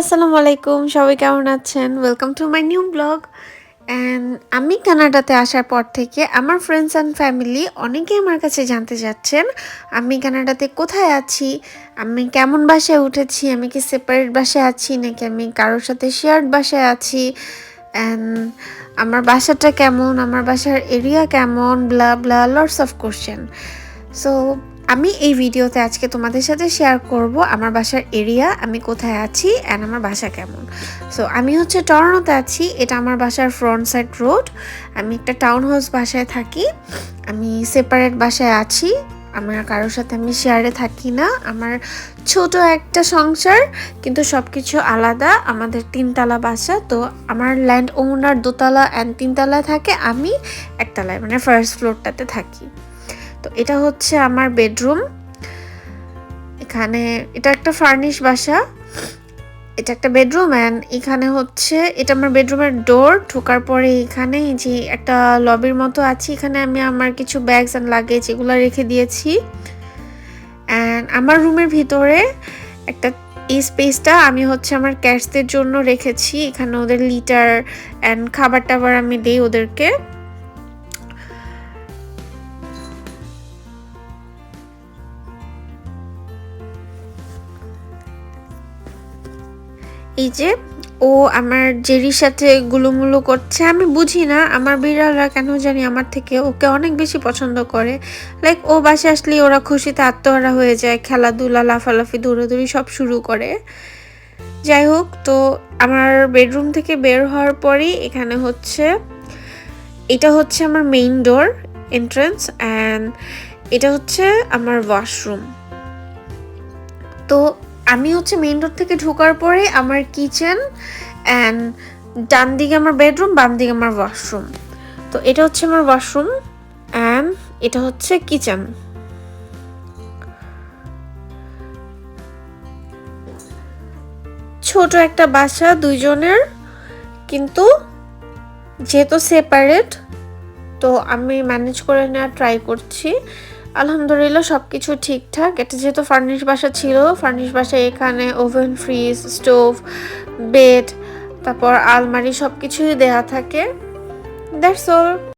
আসসালামু আলাইকুম, সবাই কেমন আছেন? Welcome to my new blog and আমি কানাডাতে আসার পর থেকে আমার ফ্রেন্ডস অ্যান্ড ফ্যামিলি অনেকেই আমার কাছে জানতে যাচ্ছেন, আমি কানাডাতে কোথায় আছি, আমি কেমন বাসায় উঠেছি, আমি কি সেপারেট বাসায় আছি নাকি আমি কারোর সাথে শেয়ার্ড বাসায় আছি অ্যান্ড আমার বাসাটা কেমন, আমার বাসার এরিয়া কেমন blah blah lots of question so আমি এই ভিডিওতে আজকে তোমাদের সাথে শেয়ার করব আমার বাসার এরিয়া আমি কোথায় আছি অ্যান্ড আমার বাসা কেমন। সো আমি হচ্ছে টরনোতে আছি, এটা আমার বাসার ফ্রন্ট সাইড রোড আমি একটা টাউন হাউস বাসায় থাকি, আমি সেপারেট বাসায় আছি, আমার কারোর সাথে আমি শেয়ারে থাকি না, আমার ছোট একটা সংসার, কিন্তু সব কিছু আলাদা, আমাদের তিনতলা বাসা, তো আমার ল্যান্ড ওনার দোতলা অ্যান্ড তিনতলায় থাকে, আমি একতলায় মানে ফার্স্ট ফ্লোরটাতে থাকি। তো এটা হচ্ছে আমার বেডরুম। এখানে এটা একটা ফার্নিশ বাসা, এটা একটা বেডরুম অ্যান্ড এখানে হচ্ছে, এটা আমার বেডরুমের ডোর ঢোকার পরে এখানে যে একটা লবির মতো আছে, এখানে আমি আমার কিছু ব্যাগস অ্যান্ড লাগেজ এগুলো রেখে দিয়েছি। অ্যান্ড আমার রুমের ভিতরে একটা এই স্পেসটা আমি হচ্ছে আমার ক্যাটসদের জন্য রেখেছি। এখানে ওদের লিটার অ্যান্ড খাবার টাবার আমি দিই ওদেরকে। এই যে, ও আমার জেরির সাথে গুলুমুলু করছে। আমি বুঝি না, আমার বিড়ালরা কেন জানি আমার থেকে ওকে অনেক বেশি পছন্দ করে। লাইক ও বাসে আসলে ওরা খুশিতে আত্মহারা হয়ে যায়, খেলাধুলা, লাফালাফি, দৌড়াদৌড়ি সব শুরু করে। যাই হোক, তো আমার বেডরুম থেকে বের হওয়ার পরেই এখানে হচ্ছে, এটা হচ্ছে আমার মেইন ডোর এন্ট্রান্স অ্যান্ড এটা হচ্ছে আমার ওয়াশরুম তো আমি হচ্ছে মেইন রোড থেকে ঢোকার পরে আমার কিচেন অ্যান্ড ডান দিকে আমার বেডরুম বাম দিকে আমার ওয়াশরুম তো এটা হচ্ছে আমার ওয়াশরুম অ্যান্ড এটা হচ্ছে কিচেন ছোট একটা বাসা দুইজনের, কিন্তু যেহেতু সেপারেট তো আমি ম্যানেজ করে নেওয়ার ট্রাই করছি। আলহামদুলিল্লাহ সব কিছু ঠিকঠাক। এটা যেহেতু ফার্নিশ বাসা ছিল, ফার্নিশ বাসায় এখানে, ওভেন, ফ্রিজ, স্টোভ, বেড, তারপর আলমারি সব কিছুই দেয়া থাকে। That's all.